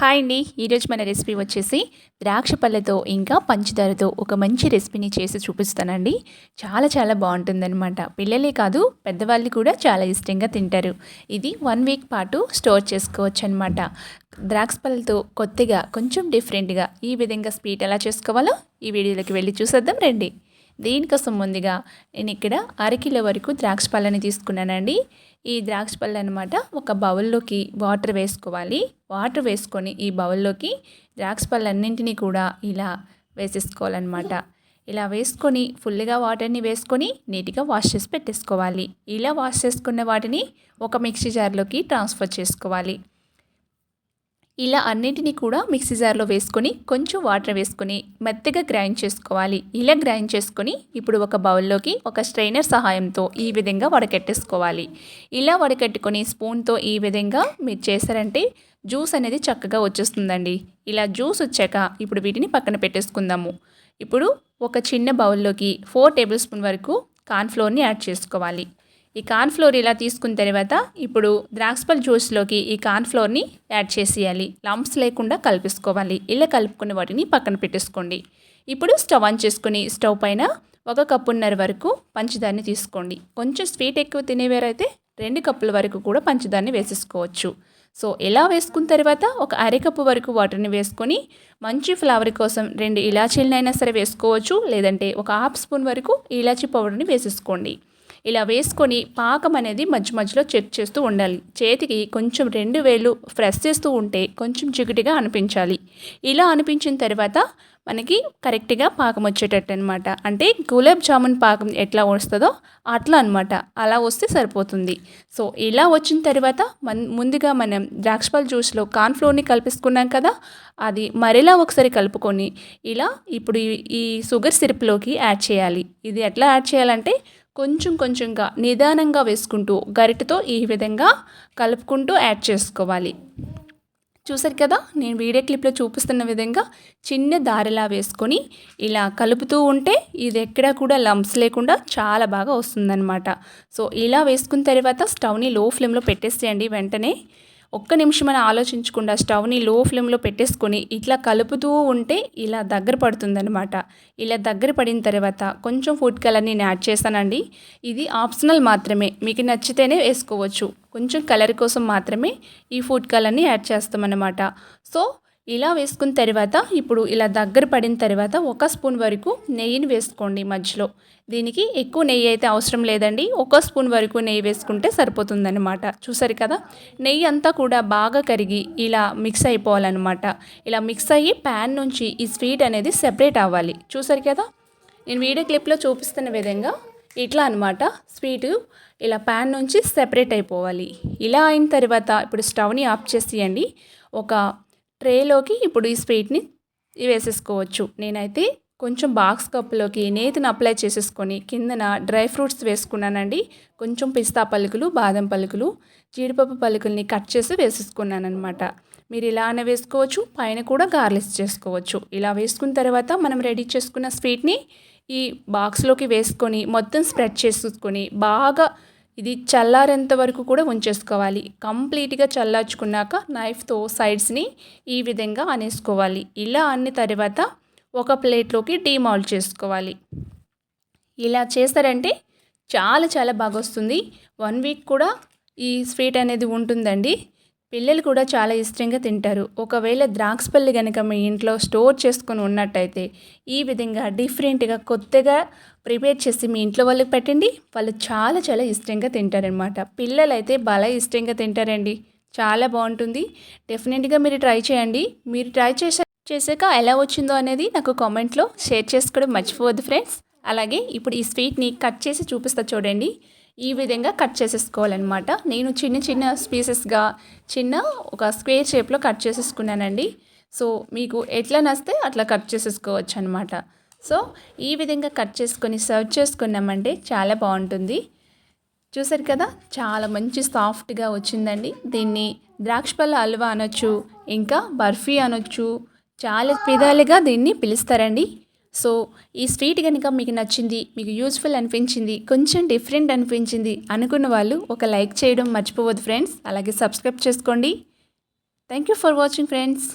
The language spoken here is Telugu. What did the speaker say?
హాయ్ అండి. ఈరోజు మన రెసిపీ వచ్చేసి ద్రాక్ష పళ్ళతో ఇంకా పంచదారతో ఒక మంచి రెసిపీని చేసి చూపిస్తానండి. చాలా చాలా బాగుంటుందన్నమాట. పిల్లలే కాదు పెద్దవాళ్ళు కూడా చాలా ఇష్టంగా తింటారు. ఇది వన్ వీక్ పాటు స్టోర్ చేసుకోవచ్చు అనమాట ద్రాక్ష పళ్ళతో కొత్తగా కొంచెం డిఫరెంట్గా ఈ విధంగా స్వీట్ ఎలా చేసుకోవాలో ఈ వీడియోలోకి వెళ్ళి చూసేద్దాం రండి. దీనికోసం ముందుగా నేను ఇక్కడ అరకిలో వరకు ద్రాక్ష పళ్ళని తీసుకున్నానండి. ఈ ద్రాక్ష పళ్ళు అనమాట ఒక బౌల్లోకి వాటర్ వేసుకోవాలి. వాటర్ వేసుకొని ఈ బౌల్లోకి ద్రాక్ష పళ్ళన్నింటినీ కూడా ఇలా వేసేసుకోవాలన్నమాట. ఇలా వేసుకొని ఫుల్గా వాటర్ని వేసుకొని నీట్గా వాష్ చేసి పెట్టేసుకోవాలి. ఇలా వాష్ చేసుకున్న వాటిని ఒక మిక్సీ జార్లోకి ట్రాన్స్ఫర్ చేసుకోవాలి. ఇలా అన్నింటినీ కూడా మిక్సీ జార్లో వేసుకొని కొంచెం వాటర్ వేసుకొని మెత్తగా గ్రైండ్ చేసుకోవాలి. ఇలా గ్రైండ్ చేసుకొని ఇప్పుడు ఒక బౌల్లోకి ఒక స్ట్రైనర్ సహాయంతో ఈ విధంగా వడకెట్టేసుకోవాలి. ఇలా వడకట్టుకొని స్పూన్తో ఈ విధంగా మీరు చేశారంటే జ్యూస్ అనేది చక్కగా వచ్చేస్తుందండి. ఇలా జ్యూస్ వచ్చాక ఇప్పుడు వీటిని పక్కన పెట్టేసుకుందాము. ఇప్పుడు ఒక చిన్న బౌల్లోకి ఫోర్ టేబుల్ స్పూన్ వరకు కార్న్ఫ్లోర్ని యాడ్ చేసుకోవాలి. ఈ కార్న్ఫ్లోర్ ఇలా తీసుకున్న తర్వాత ఇప్పుడు ద్రాక్షపల్ జ్యూస్లోకి ఈ కార్న్ఫ్లోర్ని యాడ్ చేసేయాలి. లంప్స్ లేకుండా కలిపేసుకోవాలి. ఇలా కలుపుకున్న వాటిని పక్కన పెట్టేసుకోండి. ఇప్పుడు స్టవ్ ఆన్ చేసుకుని స్టవ్ పైన ఒక కప్పున్నర వరకు పంచదారని తీసుకోండి. కొంచెం స్వీట్ ఎక్కువ తినేవారైతే రెండు కప్పుల వరకు కూడా పంచదారని వేసేసుకోవచ్చు. సో ఇలా వేసుకున్న తర్వాత ఒక అరకప్పు వరకు వాటర్ని వేసుకొని మంచి ఫ్లవర్ కోసం రెండు ఇలాచీలనైనా సరే వేసుకోవచ్చు. లేదంటే ఒక హాఫ్ స్పూన్ వరకు ఇలాచీ పౌడర్ని వేసేసుకోండి. ఇలా వేసుకొని పాకం అనేది మధ్య మధ్యలో చెక్ చేస్తూ ఉండాలి. చేతికి కొంచెం రెండు వేలు ఫ్రెష్ చేస్తూ ఉంటే కొంచెం జిగుటిగా అనిపించాలి. ఇలా అనిపించిన తర్వాత మనకి కరెక్ట్గా పాకం వచ్చేటట్టు అనమాట అంటే గులాబ్ జామున్ పాకం ఎట్లా వస్తుందో అట్లా అనమాట అలా వస్తే సరిపోతుంది. సో ఇలా వచ్చిన తర్వాత మన్ ముందుగా మనం ద్రాక్షపాల జ్యూస్లో కార్న్ఫ్లోర్ని కలిపిసుకున్నాం కదా అది మరిలా ఒకసారి కలుపుకొని ఇలా ఇప్పుడు ఈ షుగర్ సిరప్లోకి యాడ్ చేయాలి. ఇది ఎట్లా యాడ్ చేయాలంటే కొంచెం కొంచెంగా నిదానంగా వేసుకుంటూ గరిటతో ఈ విధంగా కలుపుకుంటూ యాడ్ చేసుకోవాలి. చూసారు కదా? నేను వీడియో క్లిప్లో చూపిస్తున్న విధంగా చిన్న దారిలా వేసుకొని ఇలా కలుపుతూ ఉంటే ఇది ఎక్కడా కూడా లంప్స్ లేకుండా చాలా బాగా వస్తుందన్నమాట. సో ఇలా వేసుకున్న తర్వాత స్టవ్ని లో ఫ్లేమ్లో పెట్టేసేయండి వెంటనే. ఒక్క నిమిషం అని ఆలోచించకుండా స్టవ్ని లో ఫ్లేమ్లో పెట్టేసుకొని ఇట్లా కలుపుతూ ఉంటే ఇలా దగ్గర పడుతుందనమాట ఇలా దగ్గర పడిన తర్వాత కొంచెం ఫుడ్ కలర్ నేను యాడ్ చేశానండి. ఇది ఆప్షనల్ మాత్రమే. మీకు నచ్చితేనే వేసుకోవచ్చు. కొంచెం కలర్ కోసం మాత్రమే ఈ ఫుడ్ కలర్ని యాడ్ చేస్తామన్నమాట. సో ఇలా వేసుకున్న తర్వాత ఇప్పుడు ఇలా దగ్గర పడిన తర్వాత ఒక స్పూన్ వరకు నెయ్యిని వేసుకోండి మధ్యలో. దీనికి ఎక్కువ నెయ్యి అయితే అవసరం లేదండి. ఒక స్పూన్ వరకు నెయ్యి వేసుకుంటే సరిపోతుందన్నమాట. చూసారు కదా? నెయ్యి అంతా కూడా బాగా కరిగి ఇలా మిక్స్ అయిపోవాలన్నమాట. ఇలా మిక్స్ అయ్యి ప్యాన్ నుంచి ఈ స్వీట్ అనేది సెపరేట్ అవ్వాలి. చూసారు కదా? నేను వీడియో క్లిప్లో చూపిస్తున్న విధంగా ఇట్లా అనమాట స్వీటు ఇలా ప్యాన్ నుంచి సెపరేట్ అయిపోవాలి. ఇలా అయిన తర్వాత ఇప్పుడు స్టవ్ని ఆఫ్ చేసేయండి. ఒక ట్రేలోకి ఇప్పుడు ఈ స్వీట్ని వేసేసుకోవచ్చు. నేనైతే కొంచెం బాక్స్ కప్పులోకి నేతిని అప్లై చేసేసుకొని కిందన డ్రై ఫ్రూట్స్ వేసుకున్నానండి. కొంచెం పిస్తా పలుకులు బాదం పలుకులు జీడిపప్పు పలుకుల్ని కట్ చేసి వేసేసుకున్నాను అనమాట మీరు ఇలానే వేసుకోవచ్చు పైన కూడా గార్లిస్ చేసుకోవచ్చు. ఇలా వేసుకున్న తర్వాత మనం రెడీ చేసుకున్న స్వీట్ని ఈ బాక్స్లోకి వేసుకొని మొత్తం స్ప్రెడ్ చేసుకొని బాగా ఇది చల్లారేంత వరకు కూడా ఉంచేసుకోవాలి. కంప్లీట్గా చల్లార్చుకున్నాక నైఫ్తో సైడ్స్ని ఈ విధంగా అనేసుకోవాలి. ఇలా అన్ని తర్వాత ఒక ప్లేట్లోకి డీమాల్ చేసుకోవాలి. ఇలా చేస్తారంటే చాలా చాలా బాగా వస్తుంది వన్ వీక్ కూడా ఈ స్వీట్ అనేది ఉంటుందండి. పిల్లలు కూడా చాలా ఇష్టంగా తింటారు. ఒకవేళ ద్రాక్షపల్లి కనుక మీ ఇంట్లో స్టోర్ చేసుకొని ఉన్నట్టయితే ఈ విధంగా డిఫరెంట్గా కొత్తగా ప్రిపేర్ చేసి మీ ఇంట్లో వాళ్ళకి పెట్టండి. వాళ్ళు చాలా చాలా ఇష్టంగా తింటారనమాట పిల్లలు అయితే బాగా ఇష్టంగా తింటారండి. చాలా బాగుంటుంది. డెఫినెట్గా మీరు ట్రై చేయండి. మీరు ట్రై చేసే చేశాక ఎలా వచ్చిందో అనేది నాకు కామెంట్లో షేర్ చేసుకోవడం మర్చిపోవద్దు ఫ్రెండ్స్. అలాగే ఇప్పుడు ఈ స్వీట్ని కట్ చేసి చూపిస్తా చూడండి. ఈ విధంగా కట్ చేసేసుకోవాలన్నమాట. నేను చిన్న చిన్న స్పీసెస్గా చిన్న ఒక స్క్వేర్ షేప్లో కట్ చేసేసుకున్నానండి. సో మీకు ఎట్లా నస్తే అట్లా కట్ చేసేసుకోవచ్చు అనమాట సో ఈ విధంగా కట్ చేసుకొని సర్వ్ చేసుకున్నామంటే చాలా బాగుంటుంది. చూసారు కదా చాలా మంచి సాఫ్ట్గా వచ్చిందండి. దీన్ని ద్రాక్షపల్ల హల్వా అనొచ్చు ఇంకా బర్ఫీ అనొచ్చు చాలా విధాలుగా దీన్ని పిలుస్తారండి. సో ఈ స్వీట్ కనుక మీకు నచ్చింది మీకు యూజ్ఫుల్ అనిపించింది కొంచెం డిఫరెంట్ అనిపించింది అనుకున్న వాళ్ళు ఒక లైక్ చేయడం మర్చిపోవద్దు ఫ్రెండ్స్. అలాగే సబ్స్క్రైబ్ చేసుకోండి. Thank you for watching friends.